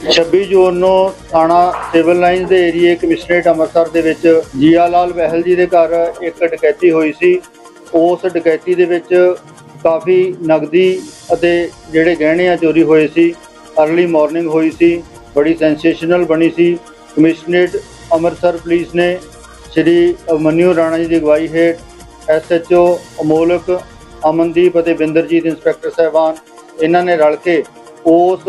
26 ਜੂਨ ਨੂੰ ਥਾਣਾ civil lines ਦੇ ਏਰੀਏ ਕਮਿਸ਼ਨਰੇਟ ਅੰਮ੍ਰਿਤਸਰ ਦੇ ਵਿੱਚ ਜੀਆ ਲਾਲ ਬਹਿਲ ਜੀ ਦੇ ਘਰ ਇੱਕ ਡਕੈਤੀ ਹੋਈ ਸੀ। ਉਸ ਡਕੈਤੀ ਦੇ ਵਿੱਚ ਕਾਫੀ ਨਗਦੀ ਅਤੇ ਜਿਹੜੇ ਗਹਿਣੇ ਆ ਚੋਰੀ ਹੋਏ ਸੀ। ਅਰਲੀ ਮਾਰਨਿੰਗ ਹੋਈ ਸੀ, ਬੜੀ ਸੈਂਸੇਸ਼ਨਲ ਬਣੀ ਸੀ। ਕਮਿਸ਼ਨਰੇਟ ਅੰਮ੍ਰਿਤਸਰ ਪੁਲਿਸ ਨੇ ਸ਼੍ਰੀ ਮਨਿਊ ਰਾਣਾ ਜੀ ਦੀ ਅਗਵਾਈ ਹੇਠ ਐਸਐਚਓ ਅਮੋਲਕ, ਅਮਨਦੀਪ ਅਤੇ ਬਿੰਦਰਜੀਤ, ਇੰਸਪੈਕਟਰ ਸਾਹਿਬਾਨ, ਇਹਨਾਂ ਨੇ ਰਲ ਕੇ ਉਸ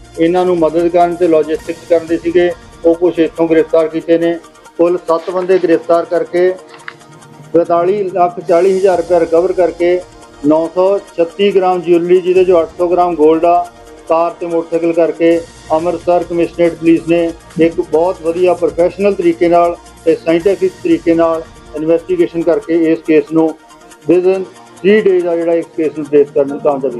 ਇਹਨਾਂ ਨੂੰ ਮਦਦ ਕਰਨ ਤੇ ਲੌਜਿਸਟਿਕਸ ਕਰਨ ਦੇ ਸੀਗੇ। ਉਹ ਕੁਝ ਇੱਥੋਂ ਗ੍ਰਿਫਤਾਰ ਕੀਤੇ ਨੇ। ਕੁੱਲ 7 ਬੰਦੇ ਗ੍ਰਿਫਤਾਰ ਕਰਕੇ 42 ਲੱਖ 40 ਹਜ਼ਾਰ ਰੁਪਏ ਰਿਕਵਰ ਕਰਕੇ 936 ਗ੍ਰਾਮ ਜਿਊਲਰੀ ਜਿਹਦੇ ਚੋਂ 800 ਗ੍ਰਾਮ 골ਡ ਆ, ਕਾਰ ਤੇ ਮੋਟਰਸਾਈਕਲ ਕਰਕੇ ਅੰਮ੍ਰਿਤਸਰ ਕਮਿਸ਼ਨਰੇਟ ਪੁਲਿਸ ਨੇ ਇੱਕ ਬਹੁਤ ਵਧੀਆ ਪ੍ਰੋਫੈਸ਼ਨਲ ਤਰੀਕੇ ਨਾਲ ਤੇ ਸਾਇੰਟੀਫਿਕ ਤਰੀਕੇ ਨਾਲ ਇਨਵੈਸਟੀਗੇਸ਼ਨ ਕਰਕੇ ਇਸ ਕੇਸ ਨੂੰ ਵਿਦਨ 3 ਡੇਜ਼ ਆ ਜਿਹੜਾ ਇਸ ਕੇਸ ਨੂੰ ਟ੍ਰੇਸ ਕਰਨ ਨੂੰ ਕਾਮਯਾਬੀ